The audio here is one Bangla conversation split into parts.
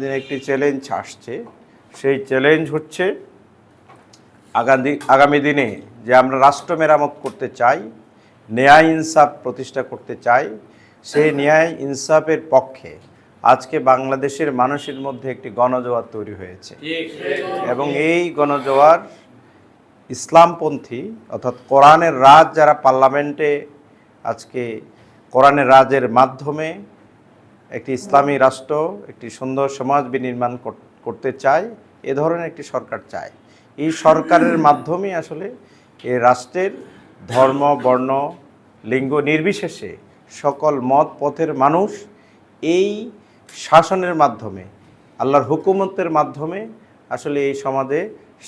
দিনে একটি চ্যালেঞ্জ আসছে। সেই চ্যালেঞ্জ হচ্ছে আগামী আগামী দিনে যে আমরা রাষ্ট্র মেরামত করতে চাই ন্যায় ইনসাফ প্রতিষ্ঠা করতে চাই সেই ন্যায় ইনসাফের পক্ষে আজকে বাংলাদেশের মানুষের মধ্যে একটি গণজোয়ার তৈরি হয়েছে। এবং এই গণজোয়ার ইসলামপন্থী অর্থাৎ কোরআনের রাজ যারা পার্লামেন্টে আজকে কোরআনের রাজের মাধ্যমে একটি ইসলামী রাষ্ট্র, একটি সুন্দর সমাজ বিনির্মাণ করতে চায়, এ ধরনের একটি সরকার চায়। এই সরকারের মাধ্যমে আসলে এই রাষ্ট্রের ধর্ম, বর্ণ, লিঙ্গ নির্বিশেষে সকল মত, পথের মানুষ এই শাসনের মাধ্যমে, আল্লাহর হুকুমতের মাধ্যমে আসলে এই সমাজে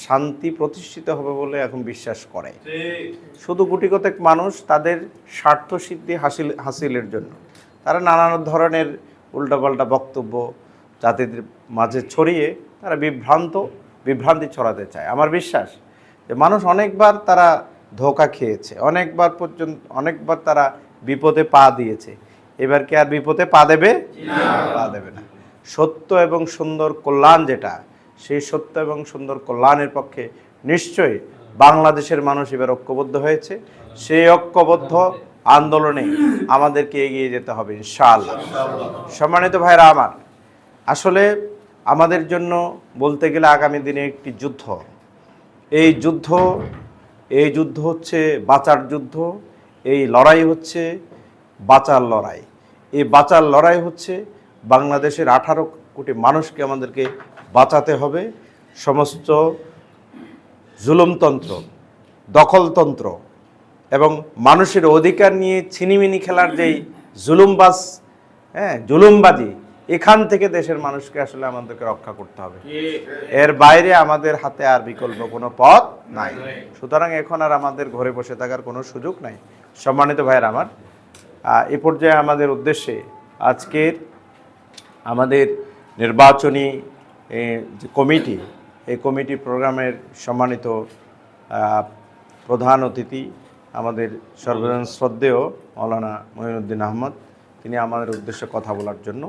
শান্তি প্রতিষ্ঠিত হবে বলে এখন বিশ্বাস করে। শুধু গুটি কতেক মানুষ তাদের স্বার্থ সিদ্ধি হাসিল, হাসিলের জন্য। তারা নানান ধরনের উল্টাপাল্টা বক্তব্য জাতিদের মাঝে ছড়িয়ে তারা বিভ্রান্ত, বিভ্রান্তি ছড়াতে চায়। আমার বিশ্বাস যে মানুষ অনেকবার তারা ধোকা খেয়েছে, অনেকবার পর্যন্ত, অনেকবার তারা বিপদে পা দিয়েছে। এবার কি আর বিপদে পা দেবে? পা দেবে না। সত্য এবং সুন্দর কল্যাণ যেটা, সেই সত্য এবং সুন্দর কল্যাণের পক্ষে নিশ্চয়ই বাংলাদেশের মানুষ এবার ঐক্যবদ্ধ হয়েছে। সেই ঐক্যবদ্ধ আন্দোলনে আমাদেরকে এগিয়ে যেতে হবে, ইনশাআল্লাহ। সম্মানিত ভাইরা আমার, আসলে আমাদের জন্য বলতে গেলে আগামী দিনে একটি যুদ্ধ। এই যুদ্ধ এই যুদ্ধ হচ্ছে বাঁচার যুদ্ধ, এই লড়াই হচ্ছে বাঁচার লড়াই। এই বাঁচার লড়াই হচ্ছে বাংলাদেশের আঠারো কোটি মানুষকে আমাদেরকে বাঁচাতে হবে। সমস্ত জুলুমতন্ত্র, দখলতন্ত্র এবং মানুষের অধিকার নিয়ে ছিনিমিনি খেলার যেই জুলুমবাজ হ্যাঁ জুলুমবাজি, এখান থেকে দেশের মানুষকে আসলে আমাদেরকে রক্ষা করতে হবে। এর বাইরে আমাদের হাতে আর বিকল্প কোনো পথ নাই। সুতরাং এখন আর আমাদের ঘরে বসে থাকার কোনো সুযোগ নাই। সম্মানিত ভাইয়ের আমার এ পর্যায়ে আমাদের উদ্দেশ্যে আজকের আমাদের নির্বাচনী যে কমিটি, এই কমিটি প্রোগ্রামের সম্মানিত প্রধান অতিথি আমাদের সর্বজন শ্রদ্ধেয় মৌলানা মঈনুদ্দিন আহমদ তিনি আমাদের উদ্দেশ্যে কথা বলার জন্য